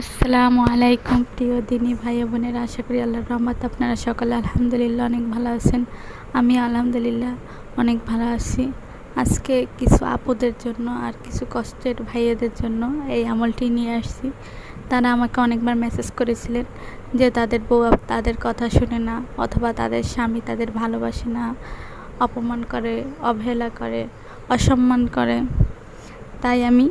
আসসালামু আলাইকুম, প্রিয় দিনী ভাই বোনের, আশা করি আল্লাহর রহমত আপনারা সকলে আলহামদুলিল্লাহ অনেক ভালো আছেন। আমি আলহামদুলিল্লাহ অনেক ভালো আছি। আজকে কিছু আপুদের জন্য আর কিছু কষ্টের ভাইয়েদের জন্য এই আমলটি নিয়ে আসছি। তারা আমাকে অনেকবার মেসেজ করেছিলেন যে তাদের বউ তাদের কথা শুনে না অথবা তাদের স্বামী তাদের ভালোবাসে না, অপমান করে, অবহেলা করে, অসম্মান করে। তাই আমি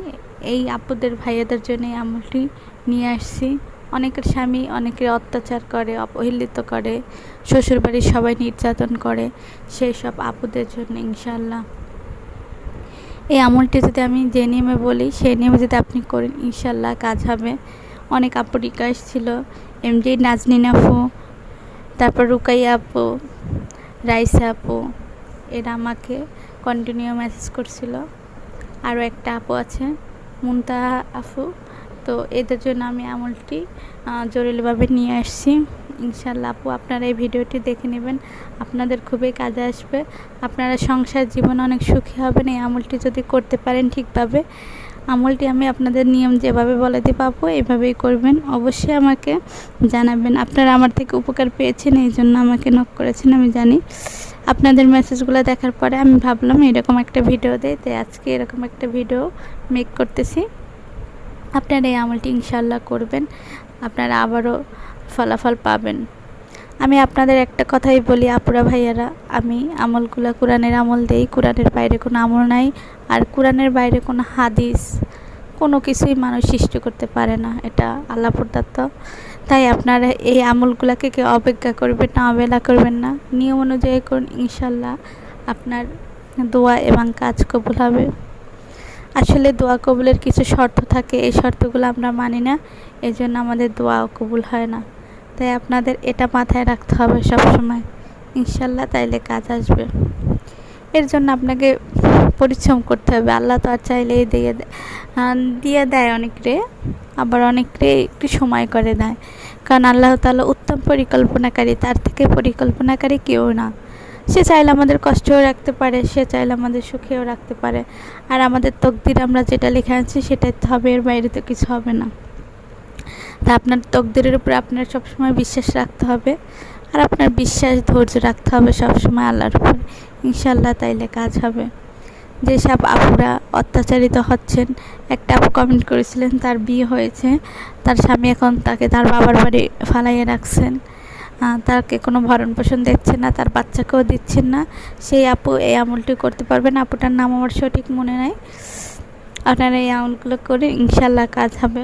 এই আপুদের, ভাইয়াদের জন্য আমলটি নিয়ে আসছি। অনেকের স্বামী, অনেকের অত্যাচার করে, অবহেলিত করে, শ্বশুরবাড়ির সবাই নির্যাতন করে, সেই সব আপুদের জন্য ইনশাল্লাহ এই আমলটি যদি আমি যে নিয়মে বলি, সেই নিয়মে যদি আপনি করেন ইনশাল্লাহ কাজ হবে। অনেক আপু রিকোয়েস্ট ছিল এমজি নাজনিন আপু, তারপর রুকাইয়া আপু, রাইসা আপু, এরা আমাকে কন্টিনিউ মেসেজ করছিল। আরও একটা আপু আছে। মুনতাহা আফু। তো এদের জন্য আমি আমলটি জরুরিভাবে নিয়ে আসছি। ইনশাল্লাহ আপু, আপনারা এই ভিডিওটি দেখে নেবেন। আপনাদের খুবই কাজে আসবে। আপনারা সংসার জীবন অনেক সুখী হবেন। এই আমলটি যদি করতে পারেন ঠিকভাবে। আমলটি আমি আপনাদের নিয়ম যেভাবে বলে দিয়ে পাবো এভাবেই করবেন। অবশ্যই আমাকে জানাবেন। আপনারা আমার থেকে উপকার পেয়েছেন এই জন্য আমাকে নক করেছেন, আমি জানি। আপনাদের মেসেজগুলো দেখার পরে আমি ভাবলাম এরকম একটা ভিডিও দেয় তাই আজকে এরকম একটা ভিডিও মেক করতেছি। আপনারা এই আমলটি ইনশাল্লাহ করবেন। আপনারা আবারও ফলাফল পাবেন। আমি আপনাদের একটা কথাই বলি, আপুরা ভাইয়ারা, আমি আমলগুলো কোরআনের আমল দেই। কোরআনের বাইরে কোনো আমল নাই। আর কোরআনের বাইরে কোনো হাদিস কোনো কিছুই মানুষ সৃষ্টি করতে পারে না। এটা আল্লাহ প্রদত্ত তাই আপনারা এই আমলগুলোকে কেউ অপেক্ষা করবেন না, অবহেলা করবেন না। নিয়ম অনুযায়ী করুন ইনশাল্লাহ আপনার দোয়া এবং কাজ কবুল হবে। আসলে দোয়া কবুলের কিছু শর্ত থাকে, এই শর্তগুলো আমরা মানি না এই জন্য আমাদের দোয়াও কবুল হয় না। তাই আপনাদের এটা মাথায় রাখতে হবে সব সময় ইনশাল্লাহ তাইলে কাজ আসবে। এর জন্য আপনাকে পরিশ্রম করতে হবে। আল্লাহ তো আর চাইলেই দিয়ে দেয় দিয়ে দেয় অনেকরে আবার অনেকরে একটু সময় করে দেয়। কারণ আল্লাহ তালা উত্তম পরিকল্পনাকারী, তার থেকে পরিকল্পনাকারী কেউ না। সে চাইলে আমাদের কষ্টও রাখতে পারে, সে চাইলে আমাদের সুখেও রাখতে পারে। আর আমাদের তকদির আমরা যেটা লেখা আছি সেটাই তো হবে, এর বাইরে তো কিছু হবে না। তা আপনার তকদিরের উপরে আপনার সবসময় বিশ্বাস রাখতে হবে। আর আপনার বিশ্বাস ধৈর্য রাখতে হবে সবসময় আল্লাহর উপর। ইনশাল্লাহ তাইলে কাজ হবে। যেসব আপুরা অত্যাচারিত হচ্ছেন, একটা আপু কমেন্ট করেছিলেন, তার বিয়ে হয়েছে, তার স্বামী এখন তাকে তার বাবার বাড়ি ফালাইয়ে রাখছেন তাকে কোনো ভরণ পোষণ দিচ্ছেন না, তার বাচ্চাকেও দিচ্ছেন না, সেই আপু এই আমলটি করতে পারবেন, আপুটার নাম আমার সঠিক মনে নাই। আপনারা এই আমলগুলো করে ইনশাল্লাহ কাজ হবে।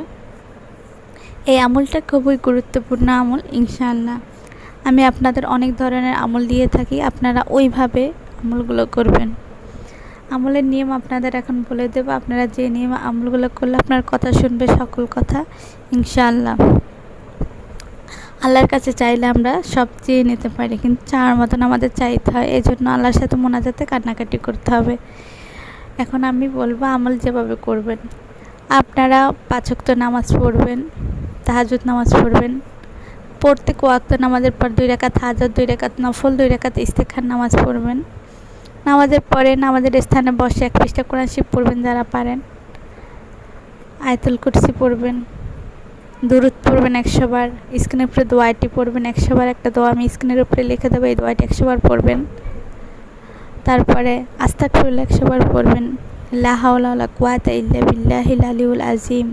এই আমলটা খুবই গুরুত্বপূর্ণ আমল ইনশাল্লাহ আমি আপনাদের অনেক ধরনের আমল দিয়ে থাকি, আপনারা ওইভাবে আমলগুলো করবেন। আমলের নিয়ম আপনাদের এখন বলে দেবো। আপনারা যে নিয়ম আমলগুলো করলে আপনার কথা শুনবে সকল কথা, ইনশাআল্লাহ। আল্লাহর কাছে চাইলে আমরা সব চেয়ে নিতে পারি, কিন্তু চাওয়ার মতন আমাদের চাইতে হয়। এই জন্য আল্লাহর সাথে মোনাজাতে কান্নাকাটি করতে হবে। এখন আমি বলব, আমল যেভাবে করবেন। আপনারা পাচক্ত নামাজ পড়বেন তাহাজুদ নামাজ পড়বেন। প্রত্যেক ওয়াক্ত নামাজের পর দুই রেখাত হাজার, দুই রেখাত নফল, দুই রেখাত ইস্তেখার নামাজ পড়বেন। নামাজের পরে নামাজের স্থানে বসে এক পৃষ্ঠা কোরআন শিব পড়বেন যারা পারেন। আয়তুল কুরসি পড়বেন দূরত পড়বেন একশো বার, স্ক্রিনের উপরে দোয়াটি পড়বেন একশো বার, একটা দোয়া আমি স্ক্রিনের উপরে লিখে দেবো, এই দোয়াটি একশো বার পড়বেন। তারপরে আস্তাক ফুল একশো বার পড়বেন লাহাউলা কুয়াত ইল্লা বিল্লাহিল আলিউল আজিম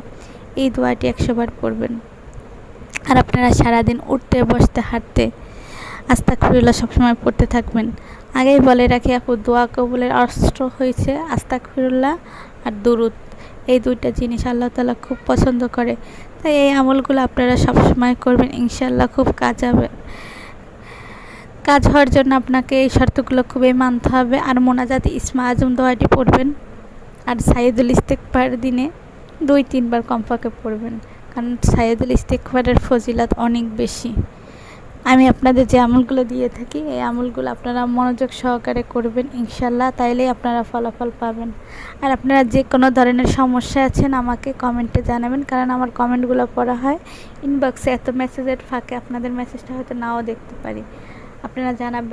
এই দোয়াটি একশো বার পড়বেন। আর আপনারা সারাদিন উঠতে, বসতে, হাঁটতে আস্তাক ফিরুল্লাহ সবসময় পড়তে থাকবেন। আগেই বলে রাখি আপু, দোয়া কবুলের অস্ত্র হয়েছে আস্তাক ফিরুল্লাহ আর দুরুদ। এই দুইটা জিনিস আল্লাহ তালা খুব পছন্দ করে। তাই এই আমলগুলো আপনারা সবসময় করবেন ইনশাল্লাহ খুব কাজ হবে। কাজ হওয়ার জন্য আপনাকে এই শর্তগুলো খুবই মানতে হবে। আর মোনাজাত, ইসমা, আজম দোয়াটি পড়বেন। আর সাইদুল ইস্তেকবার দিনে দুই, তিনবার কমপক্ষে পড়বেন। কারণ সাইদুল ইস্তেকবারের ফজিলত অনেক বেশি। আমি আপনাদের যে আমলগুলো দিয়ে থাকি, এই আমলগুলো আপনারা মনোযোগ সহকারে করবেন ইনশাল্লাহ তাইলেই আপনারা ফলাফল পাবেন। আর আপনারা যে কোনো ধরনের সমস্যা আছেন আমাকে কমেন্টে জানাবেন, কারণ আমার কমেন্টগুলো পড়া হয়। ইনবক্সে এত মেসেজের ফাঁকে, আপনাদের মেসেজটা হয়তো নাও দেখতে পারি। আপনারা জানাবেন।